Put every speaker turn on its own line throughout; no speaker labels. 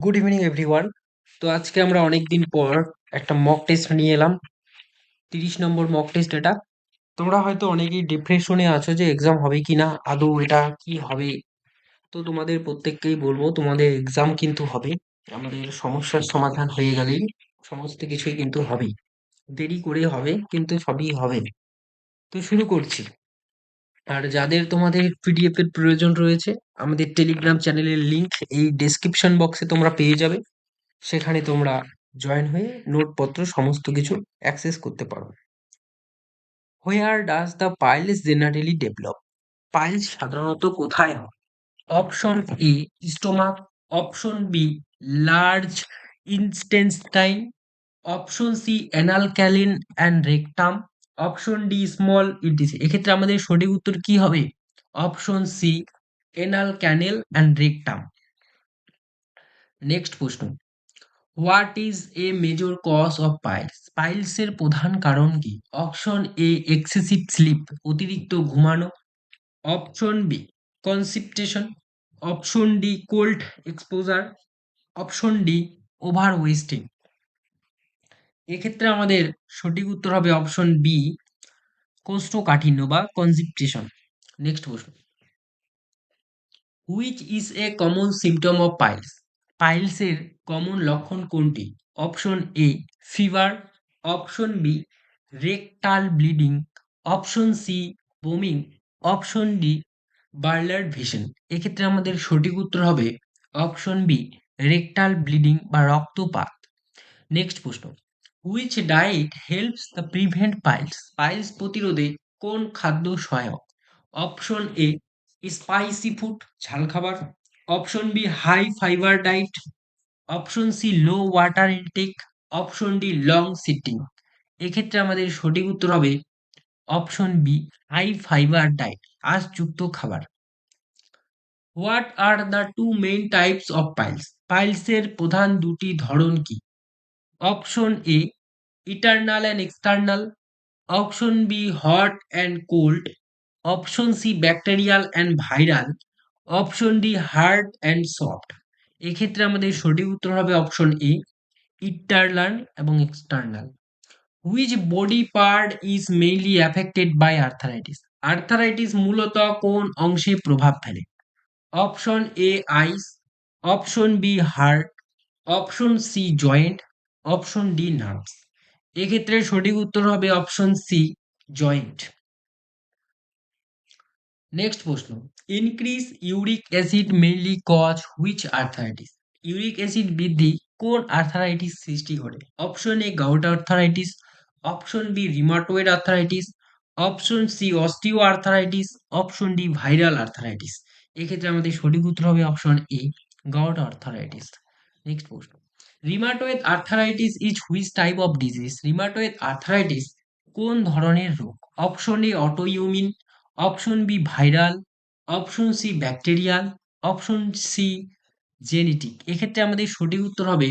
Good evening everyone তো আজকে আমরা অনেক দিন পর একটা মক টেস্ট নিয়ে এলাম। তিরিশ নম্বর মক টেস্ট এটা। তোমরা হয়তো অনেকেই ডিপ্রেশনে আছো যে এক্সাম হবে কি না আদৌ এটা কি হবে? তো তোমাদের প্রত্যেককেই বলব, তোমাদের এক্সাম কিন্তু হবে। আমাদের সমস্যার সমাধান হয়ে গেলেই সমস্ত কিছুই কিন্তু হবে। দেরি করে হবে, কিন্তু সবই হবে। তো শুরু করছি। আর যাদের তোমাদের পিডিএফ এর প্রয়োজন রয়েছে, আমাদের টেলিগ্রাম চ্যানেলের লিংক এই ডেসক্রিপশন বক্সে তোমরা পেয়ে যাবে। সেখানে তোমরা জয়েন হয়ে নোটপত্র সমস্ত কিছু অ্যাক্সেস করতে পারো। Where does the piles generally develop piles সাধারণত কোথায় হয়? Option A stomach option B large intestine option C anal ক্যালিন and rectum option D small etc এক্ষেত্রে আমাদের সঠিক উত্তর কি হবে? Option C anal canal and rectum next প্রশ্ন. What is a major cause of piles পাইলসের প্রধান কারণ কি? অপশন এ এক্সেসিভ স্লিপ অতিরিক্ত ঘুমানো। Option B constipation option D cold exposure option D over wasting এক্ষেত্রে আমাদের সঠিক উত্তর হবে অপশন বি কোষ্ঠকাঠিন্য বা কনসিপটেশন নেক্সট প্রশ্ন। Which is a common symptom of piles পাইলসের common লক্ষণ কোনটি? Option A fever option B rectal bleeding option C বোমিং option D blurred vision এক্ষেত্রে আমাদের সঠিক উত্তর হবে অপশন বি রেকটাল ব্লিডিং বা রক্তপাত। নেক্সট প্রশ্ন। Which diet helps the prevent piles piles প্রতিরোধে কোন খাদ্য সহায়ক? অপশন এ স্পাইসি ফুড ঝাল খাবার। Option B high fibre diet option C low water intake option D long sitting এক্ষেত্রে আমাদের সঠিক উত্তর হবে option B high fibre diet আঁশযুক্ত খাবার। What are the two main types of piles পাইলসের প্রধান দুটি ধরন কি? Option A internal and external option B hot and cold option C bacterial and viral option D hard and soft এক্ষেত্রে আমাদের সঠিক উত্তর হবে অপশন এ ইটারনাল এবং external which body part is mainly affected by arthritis arthritis মূলত কোন অংশে প্রভাব ফেলে? Option A eyes option B heart option C joint option D nerves. এক্ষেত্রে সঠিক উত্তর হবে অপশন সি, জয়েন্ট। নেক্সট প্রশ্ন। Increase uric acid mainly cause which arthritis? Uric acid বৃদ্ধি কোন আর্থারাইটিস সৃষ্টি করে? Option A gout arthritis, option B rheumatoid arthritis, option C osteoarthritis, option D viral arthritis. এক্ষেত্রে আমাদের সঠিক উত্তর হবে option A, gout arthritis. Next প্রশ্ন। Rheumatoid arthritis is which type of disease rheumatoid arthritis কোন ধরনের রোগ? Option A autoimmune option B viral option C bacterial option C genetic এক্ষেত্রে আমাদের সঠিক উত্তর হবে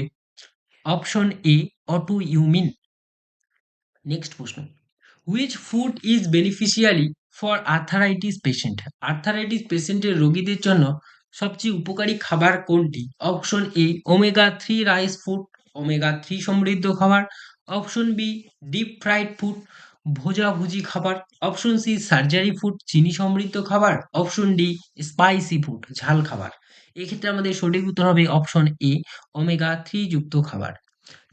option A autoimmune next প্রশ্ন which food is beneficially for arthritis patient arthritis পেশেন্টের রোগীদের জন্য সবচেয়ে উপকারী খাবার কোনটি? Option A omega three rich food omega three সমৃদ্ধ খাবার option B deep fried food ভোজাভুজি খাবার অপশন সি সার্জারি ফুড চিনি সমৃদ্ধ খাবার অপশন ডি স্পাইসি ফুড ঝাল খাবার। এক্ষেত্রে আমাদের সঠিক উত্তর হবে অপশন এ ওমেগা থ্রি যুক্ত খাবার।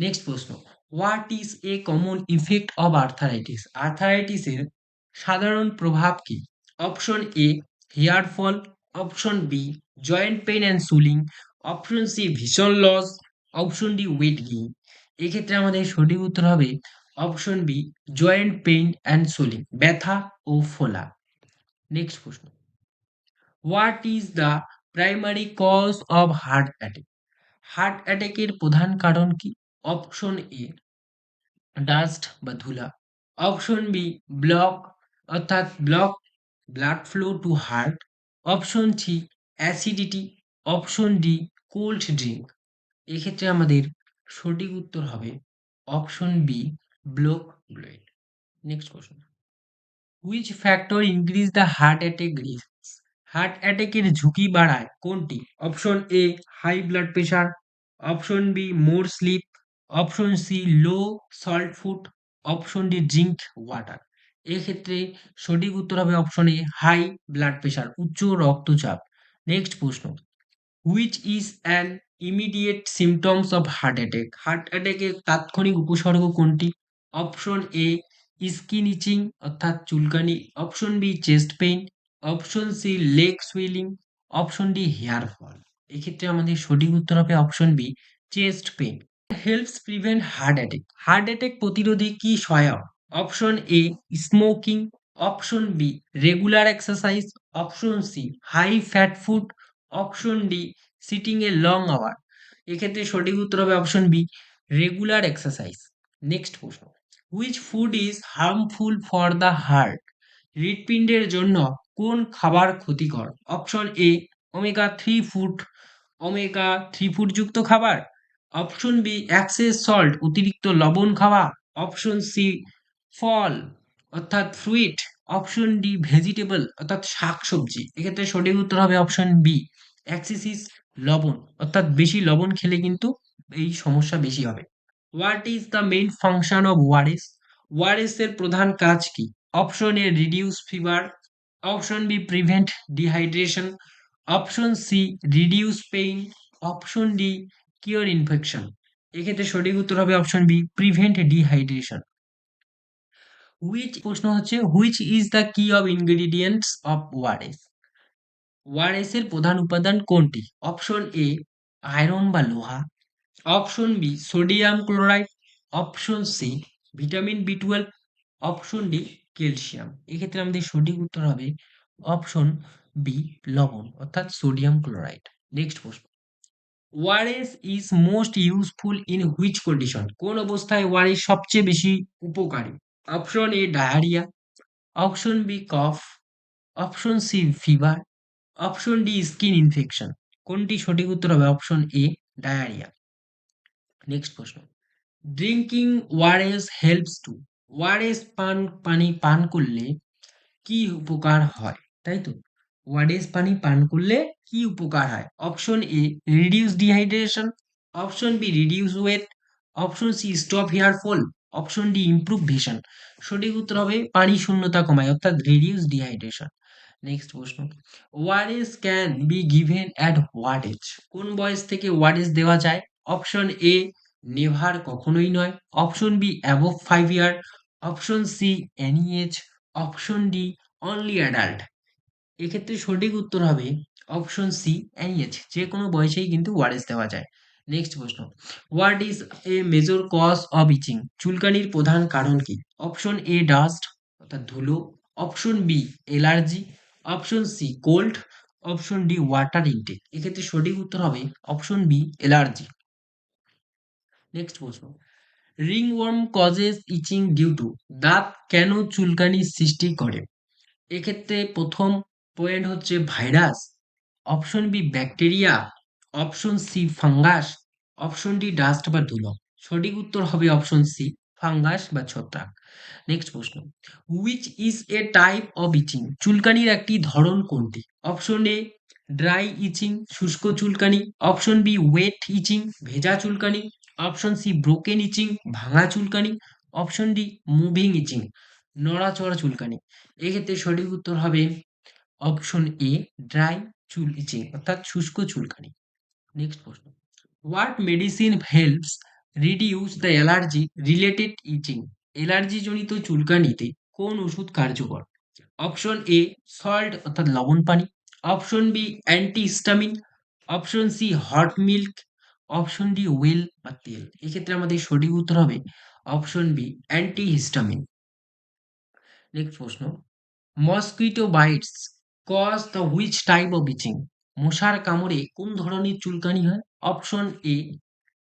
নেক্সট প্রশ্ন what is a common effect of arthritis আর্থারাইটিসের সাধারণ প্রভাব কি? Option A hair fall option B joint pain and swelling option C vision loss option D weight gain এক্ষেত্রে আমাদের সঠিক উত্তর হবে option B joint pain and swelling ব্যথা ও ফোলা। নেক্সট প্রশ্ন। What is the primary cause of heart attack heart অ্যাটাকের প্রধান কারণ কি? অপশন এ ডাস্ট বা ধুলা। অপশন বি ব্লক অর্থাৎ block blood flow to heart option C acidity option D cold drink এক্ষেত্রে আমাদের সঠিক উত্তর হবে option B block blood next question which factor increase the heart attack risk heart অ্যাটাকের ঝুঁকি বাড়ায় কোনটি? Option A high blood pressure option B more sleep option C low salt food option D drink water এক্ষেত্রে সঠিক উত্তর হবে option A high blood pressure উচ্চ রক্তচাপ. নেক্সট প্রশ্ন which is an immediate symptoms of heart attack heart অ্যাটাকের তাৎক্ষণিক উপসর্গ কোনটি? অপশন এ স্কিন ইচিং অর্থাৎ চুলকানি। Option B chest pain option C leg swelling option D hair fall এক্ষেত্রে আমাদের সঠিক উত্তর হবে option B chest pain helps prevent heart attack heart attack প্রতিরোধে কি সহায়ক? Option A smoking option B regular exercise option C high fat food option D sitting a long hour এক্ষেত্রে সঠিক উত্তর হবে option B regular exercise next প্রশ্ন which food is harmful for the heart হৃৎপিণ্ডের জন্য কোন খাবার ক্ষতিকর? Option A omega three food omega three food যুক্ত খাবার। অপশন বি অ্যাক্সেস সল্ট অতিরিক্ত লবণ খাওয়া। অপশন সি, ফল। অর্থাৎ ফ্রুইট অপশন ডি ভেজিটেবল অর্থাৎ শাকসবজি। এক্ষেত্রে সঠিক উত্তর হবে অপশন বি অ্যাক্সিসিস লবণ। অর্থাৎ বেশি লবণ খেলে কিন্তু এই সমস্যা বেশি হবে। What is the main function of ORS ORS এর প্রধান কাজ কি? Option A reduce fever option B prevent dehydration option C reduce pain option D cure infection এক্ষেত্রে সঠিক উত্তর হবে option B prevent dehydration which প্রশ্ন হচ্ছে which is the key of ingredients of ORS ORS এর প্রধান উপাদান কোনটি? অপশন এ আয়রন বা লোহা। Option B sodium chloride option C vitamin B twelve option D calcium এক্ষেত্রে আমাদের সঠিক উত্তর হবে অপশন বি লবণ, অর্থাৎ সোডিয়াম ক্লোরাইড নেক্সট প্রশ্ন। ORS is most useful in which condition কোন অবস্থায় ওয়ারেস সবচেয়ে বেশি উপকারী? Option A diarrhoea option B cough option C fever option D skin infection কোনটি সঠিক উত্তর হবে? অপশন এ ডায়রিয়া নেক্সট প্রশ্ন. Drinking ORS helps to ORS পান, পানি পান করলে কি উপকার হয়? তাই তো? ওয়ারেস পানি পান করলে কি উপকার হয়? Option A reduce dehydration option B reduce weight option C stop hair fall option D improve vision সঠিক উত্তর হবে পানি শূন্যতা কমায়, অর্থাৎ রিডিউস ডিহাইড্রেশন নেক্সট প্রশ্ন। ORS can be given at what age কোন বয়স থেকে ওয়ারেস দেওয়া যায়? অপশন এ নেভার কখনোই নয়। Option B above five year option C any age option D only adult এক্ষেত্রে সঠিক উত্তর হবে অপশন সি এনি এজ যে কোনো বয়সেই কিন্তু ওয়ারেস দেওয়া যায়। নেক্সট প্রশ্ন what is a major cause of itching চুলকানির প্রধান কারণ কি? অপশন এ ডাস্ট অর্থাৎ ধুলো। Option B allergy option C cold option D water intake এক্ষেত্রে সঠিক উত্তর হবে অপশন বি এলার্জি নেক্সট প্রশ্ন ringworm causes itching due to দাঁত কেন চুলকানি সৃষ্টি করে? এক্ষেত্রে প্রথম পয়েন্ট হচ্ছে virus option B bacteria option C, fungus. Option D dust বা ধুলো সঠিক উত্তর হবে অপশন সি, ফাঙ্গাস বা ছত্রাক। নেক্সট প্রশ্ন। Which is a type of itching চুলকানির একটি ধরন কোনটি? অপশন এ ড্রাই ইচিং শুষ্ক চুলকানি। অপশন বি ওয়েট ইচিং ভেজা চুলকানি। অপশন সি ব্রোকেন ইচিং ভাঙা চুলকানি। অপশন ডি মুভিং ইচিং নড়াচড়া চুলকানি। এক্ষেত্রে সঠিক উত্তর হবে অপশন এ ড্রাই চুল ইচিং অর্থাৎ শুষ্ক চুলকানি। নেক্সট প্রশ্ন what medicine helps reduce the allergy related itching allergy জনিত চুলকানিতে কোন ওষুধ কার্যকর? অপশন এ সল্ট অর্থাৎ লবণ পানি। Option B antihistamine option C hot milk option D oil বা তেল। এক্ষেত্রে আমাদের সঠিক উত্তর হবে অপশন বি অ্যান্টিহিস্টামিন নেক্সট প্রশ্ন। Mosquito bites cause the which type of itching মশার কামড়ে কোন ধরনের চুলকানি হয়? অপশন এ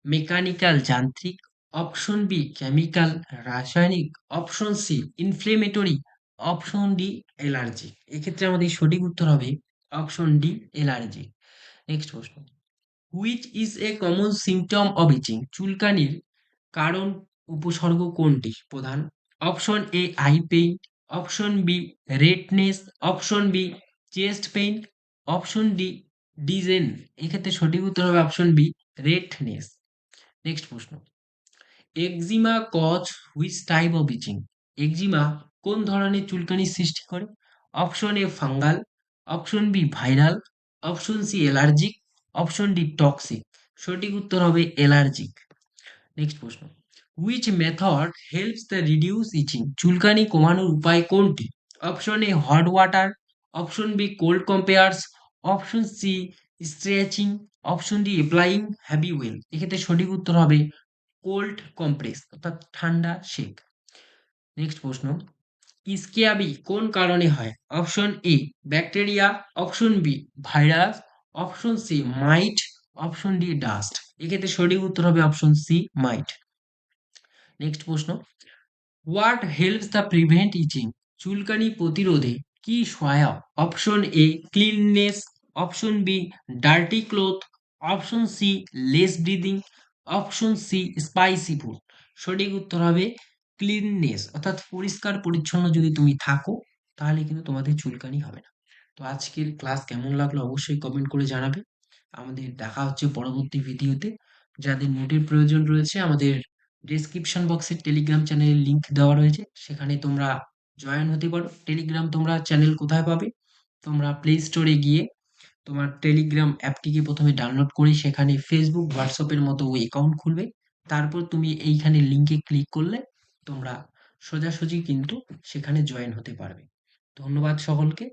মেকানিক্যাল যান্ত্রিক। অপশন বি কেমিক্যাল রাসায়নিক। Option C inflammatory option D allergy এক্ষেত্রে আমাদের সঠিক উত্তর হবে অপশন ডি অ্যালার্জি নেক্সট প্রশ্ন। Which is a common symptom of itching চুলকানির কারণ উপসর্গ কোনটি? প্রধান। Option A eye pain option B redness option B chest pain option D dizziness এক্ষেত্রে সঠিক উত্তর হবে অপশন বি রেডনেস নেক্সট প্রশ্ন. Eczema cause which type of itching eczema কোন ধরনের চুলকানি সৃষ্টি করে? Option A fungal option B viral option C allergic option D toxic সঠিক উত্তর হবে অ্যালার্জিক নেক্সট প্রশ্ন. Which method helps the reduce itching চুলকানি কমানোর উপায় কোনটি? Option A hot water option B cold compress option C stretching option D applying heavy oil এক্ষেত্রে সঠিক উত্তর হবে কোল্ড কম্প্রেস অর্থাৎ ঠান্ডা শেক নেক্সট প্রশ্ন ইসকিয়াবি কোন কারণে হয়? Option A bacteria option B virus option C mite option D dust এক্ষেত্রে সঠিক উত্তর হবে অপশন সি মাইট নেক্সট প্রশ্ন what helps the prevent itching চুলকানি প্রতিরোধে কি সহায়ক? Option A cleanness option B dirty cloth option C less breathing option C spicy food সঠিক উত্তর হবে ক্লিননেস অর্থাৎ পরিষ্কার পরিচ্ছন্ন যদি তুমি থাকো, তাহলে কিন্তু তোমাদের চুলকানি হবে না। তো আজকের ক্লাস কেমন লাগল অবশ্যই কমেন্ট করে জানাবে। আমাদের দেখা হচ্ছে পরবর্তী ভিডিওতে। যাদের নোটের প্রয়োজন রয়েছে, আমাদের ডেসক্রিপশন বক্সের টেলিগ্রাম চ্যানেলের লিংক দেওয়া রয়েছে। সেখানে তোমরা জয়েন হতে পারো। টেলিগ্রাম তোমরা চ্যানেল কোথায় পাবে? তোমরা প্লে স্টোরে গিয়ে তোমার টেলিগ্রাম অ্যাপটিকে প্রথমে ডাউনলোড করে সেখানে ফেসবুক হোয়াটসঅ্যাপের মতো ওই অ্যাকাউন্ট খুলবে। তারপর তুমি এইখানে লিঙ্কে ক্লিক করলে তোমরা সোজাসুজি কিন্তু সেখানে জয়েন হতে পারবে। ধন্যবাদ সকলকে।